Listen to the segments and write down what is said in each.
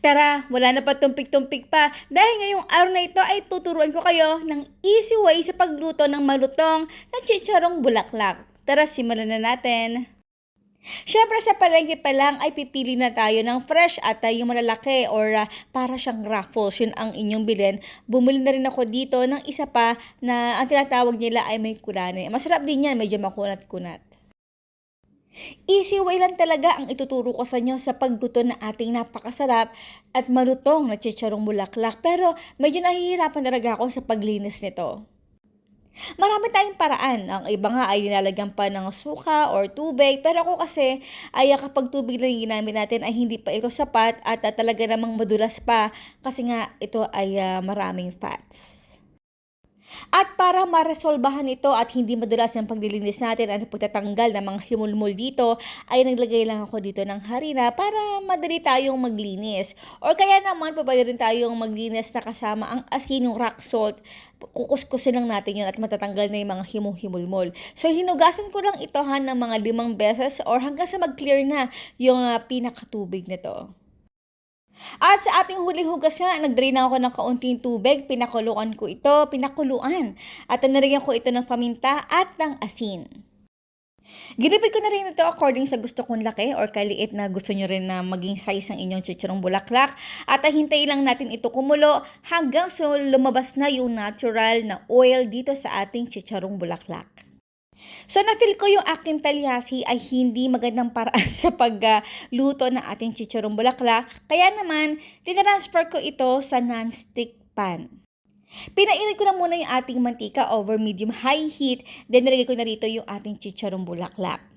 Tara, wala na pa tumpik-tumpik pa dahil ngayong araw na ito ay tuturuan ko kayo ng easy way sa pagluto ng malutong na chicharong bulaklak. Tara, simulan na natin. Siyempre sa palengke pa lang ay pipili na tayo ng fresh at uh, yung malalaki or uh, para siyang raffles, yun ang inyong bilhin. Bumili na rin ako dito ng isa pa na ang tinatawag nila ay may kulane. Masarap din yan, medyo makunat-kunat. Easy way lang talaga ang ituturo ko sa inyo sa pagluto ng ating napakasarap at malutong na chicharong bulaklak. Pero medyo nahihirapan talaga ako sa paglinis nito. Marami tayong paraan. Ang iba nga ay nilalagyan pa ng suka or tubig. Pero ako kasi ay kapag tubig lang ginamit natin ay hindi pa ito sapat at talaga namang madulas pa kasi nga ito ay ah, maraming fats. At para maresolbahan ito at hindi madulas ang paglilinis natin at pagtatanggal ng mga himulmul dito, ay naglagay lang ako dito ng harina para madali tayong maglinis. Or kaya naman, pwede rin tayong maglinis na kasama ang asin, yung rock salt. Kukuskusin lang natin yun at matatanggal na yung mga himong-himulmol. So, hinugasan ko lang ito ha ng mga limang beses or hanggang sa mag-clear na yung uh, pinakatubig nito. At sa ating huling hugas nga, nag-drain ako ng kaunting tubig, pinakuluan ko ito, pinakuluan. At nalagyan ko ito ng paminta at ng asin. Ginipid ko na rin ito according sa gusto kong laki or kaliit na gusto nyo rin na maging size ng inyong chicharong bulaklak. At hintayin lang natin ito kumulo hanggang so lumabas na yung natural na oil dito sa ating chicharong bulaklak. So, na-feel ko yung aking talyasi ay hindi magandang paraan sa pagluto ng ating chicharong bulaklak. Kaya naman, tinransfer ko ito sa non-stick pan. Pinainit ko na muna yung ating mantika over medium-high heat. Then, nilagay ko na rito yung ating chicharong bulaklak.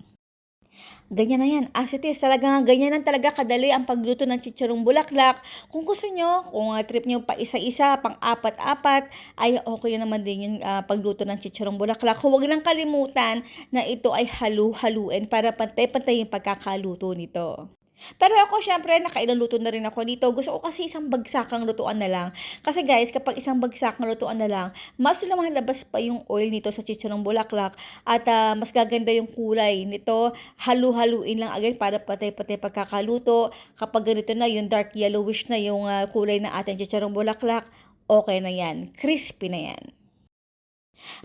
Ganyan na yan. As it is, talaga nga ganyan lang talaga kadali ang pagluto ng chicharong bulaklak. Kung gusto nyo, kung uh, trip nyo pa isa-isa, pang apat-apat, ay okay na naman din yung uh, pagluto ng chicharong bulaklak. Huwag lang kalimutan na ito ay halu-haluin para pantay-pantay yung pagkakaluto nito. Pero ako, syempre, nakailang luto na rin ako dito. Gusto ko kasi isang bagsakang lutuan na lang. Kasi guys, kapag isang bagsakang lutuan na lang, mas lumalabas pa yung oil nito sa chicharong bulaklak at uh, mas gaganda yung kulay nito. Halu-haluin lang agad para patay-patay pagkakaluto. Kapag ganito na, yung dark yellowish na yung uh, kulay na ating chicharong bulaklak, okay na yan. Crispy na yan.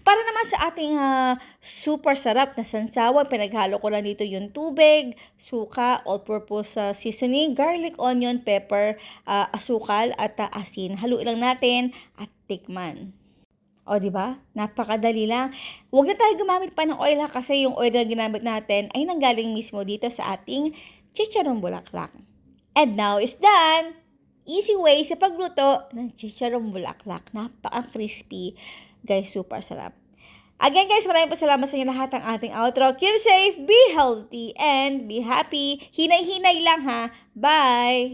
Para naman sa ating uh, super sarap na sansawan, pinaghalo ko lang dito yung tubig, suka, all-purpose uh, seasoning, garlic, onion, pepper, uh, asukal at uh, asin. Haluin lang natin at tikman. O, di ba? Napakadali lang. Huwag na tayo gumamit pa ng oil ha, kasi yung oil na ginamit natin ay nanggaling mismo dito sa ating chicharong bulaklak. And now is done! Easy way sa pagluto ng chicharong bulaklak. Napaka-crispy. Guys, super sarap. Again guys, maraming po salamat sa inyo lahat ng ating outro. Keep safe, be healthy, and be happy. Hinay-hinay lang ha. Bye!